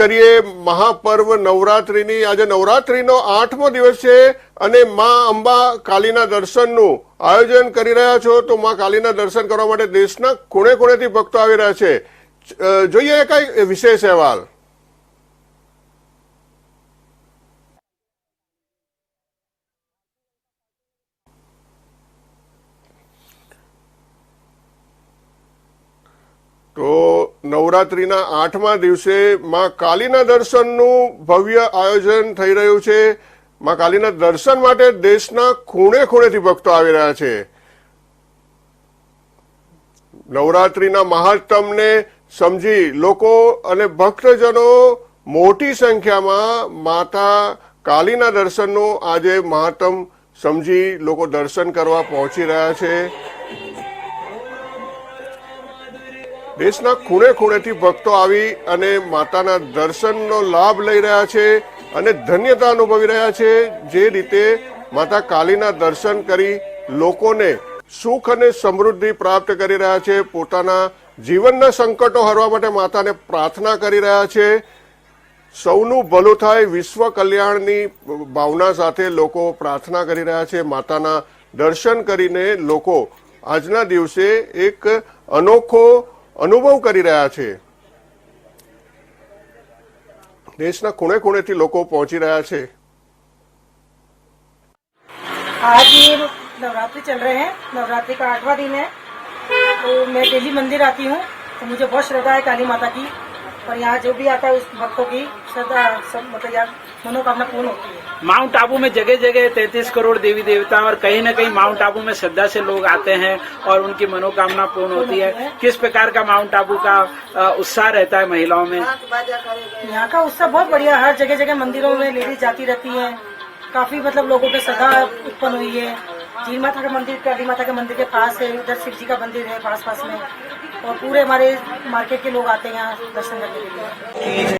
કરીએ, મહાપર્વ નવરાત્રિની. આજે નવરાત્રિનો આઠમો દિવસ છે અને માં અંબા કાલીના દર્શનનું આયોજન કરી રહ્યા છો. તો માં કાલીના દર્શન કરવા માટે દેશના ખૂણે ખૂણેથી ભક્તો આવી રહ્યા છે. જોઈએ કઈ વિશેષ અહેવાલ. તો નવરાત્રીના આઠમા દિવસે માં કાલીના દર્શનનું ભવ્ય આયોજન થઈ રહ્યું છે. માં કાલીના દર્શન માટે દેશના ખૂણે ખૂણેથી ભક્તો આવી રહ્યા છે. નવરાત્રીના મહાત્મને સમજી લોકો અને ભક્તજનો મોટી સંખ્યામાં માતા કાલીના દર્શનનું આજે મહાત્મ સમજી લોકો દર્શન કરવા પહોંચી રહ્યા છે. દેશના ખૂણે ખૂણેથી ભક્તો આવી અને માતાના દર્શનનો લાભ લઈ રહ્યા છે અને ધન્યતા અનુભવી રહ્યા છે. જે રીતે માતા કાલીના દર્શન કરી લોકોને સુખ અને સમૃદ્ધિ પ્રાપ્ત કરી રહ્યા છે. પોતાના જીવનના સંકટો હરવા માટે માતાને પ્રાર્થના કરી રહ્યા છે. સૌનું ભલું થાય વિશ્વ કલ્યાણની ભાવના સાથે લોકો પ્રાર્થના કરી રહ્યા છે. માતાના દર્શન કરીને લોકો આજના દિવસે એક અનોખો અનુભવ કરી રહ્યા છે દેશના ખૂણે ખૂણેથી લોકો પહોંચી રહ્યા છે आज ये नवरात्रि चल रहे हैं नवरात्रि का आठवां दिन है तो मैं डेली मंदिर आती हूँ तो मुझे बहुत श्रद्धा है काली माता की और यहाँ जो भी आता है उस भक्तों की श्रद्धा सब मतलब यहाँ मनोकामना पूर्ण होती है। माउंट आबू में जगह जगह तैतीस करोड़ देवी देवता और कहीं न कहीं माउंट आबू में श्रद्धा से लोग आते हैं और उनकी मनोकामना पूर्ण होती है। किस प्रकार का माउंट आबू का उत्साह रहता है महिलाओं में? यहाँ का उत्साह बहुत बढ़िया हर जगह जगह मंदिरों में लेडीज़ जाती रहती है। काफ़ी मतलब लोगों पे श्रद्धा उत्पन्न हुई है। जीन माता का मंदिर काली माता के मंदिर के पास है। उधर शिव जी का मंदिर है पास पास में। और पूरे हमारे मार्केट के लोग आते हैं यहाँ दर्शन करने के लिए